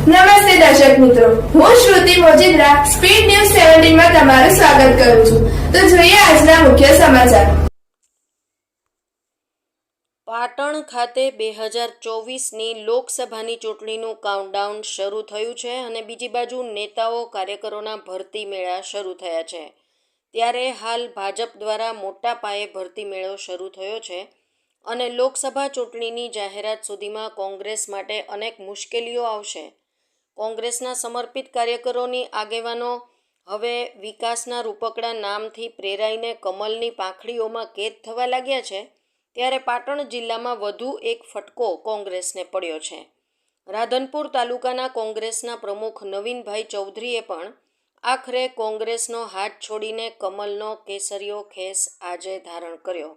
નમસ્તે દર્શક મિત્રો. હું શ્રુતિ મોજીદ્રા, સ્પીડ ન્યૂઝ સેવન્ટીનમાં તમારું સ્વાગત કરું છું. તો જોઈએ આજના મુખ્ય સમાચાર. પાટણ ખાતે બે હજાર ચોવીસની લોકસભાની ચૂંટણીનું કાઉન્ટડાઉન શરૂ થયું છે અને બીજી બાજુ નેતાઓ કાર્યકરોના ભરતી મેળા શરૂ થયા છે. ત્યારે હાલ ભાજપ દ્વારા મોટા પાયે ભરતી મેળો શરૂ થયો છે અને લોકસભા ચૂંટણીની જાહેરાત સુધીમાં કોંગ્રેસ માટે અનેક મુશ્કેલીઓ આવશે. કોંગ્રેસના સમર્પિત કાર્યકરોની આગેવાનો હવે વિકાસના રૂપકડા નામથી પ્રેરાઈને કમલની પાંખડીઓમાં કેદ થવા લાગ્યા છે, ત્યારે પાટણ જિલ્લામાં વધુ એક ફટકો કોંગ્રેસને પડ્યો છે. રાધનપુર તાલુકાના કોંગ્રેસના પ્રમુખ નવીનભાઈ ચૌધરીએ પણ આખરે કોંગ્રેસનો હાથ છોડીને કમલનો કેસરીયો ખેસ આજે ધારણ કર્યો.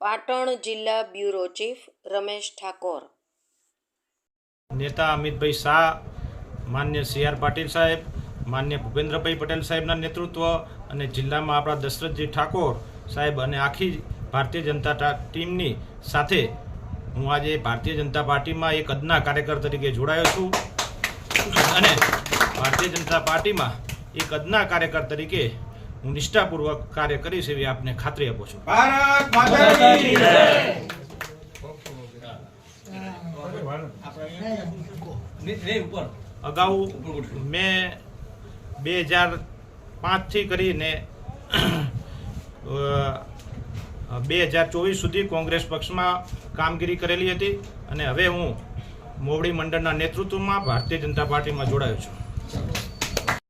પાટણ જિલ્લા બ્યુરો ચીફ રમેશ ઠાકોર. નેતા અમિતભાઈ શાહ માન્ય સી આર પાટીલ સાહેબ માન્ય ભૂપેન્દ્રભાઈ પટેલ સાહેબના નેતૃત્વ અને જિલ્લામાં આપણા દશરથજી ઠાકોર સાહેબ અને આખી ભારતીય જનતા ટીમની સાથે હું આજે ભારતીય જનતા પાર્ટીમાં એક અદના કાર્યકર તરીકે જોડાયો છું. અને ભારતીય જનતા પાર્ટીમાં એક અદના કાર્યકર તરીકે હું નિષ્ઠાપૂર્વક કાર્ય કરીશ એવી આપને ખાતરી આપું છું. કી જય! અગાઉ મેં બે હજાર પાંચથી કરીને બે હજાર ચોવીસ સુધી કોંગ્રેસ પક્ષમાં કામગીરી કરેલી હતી અને હવે હું મોવડી મંડળના નેતૃત્વમાં ભારતીય જનતા પાર્ટીમાં જોડાયો છું.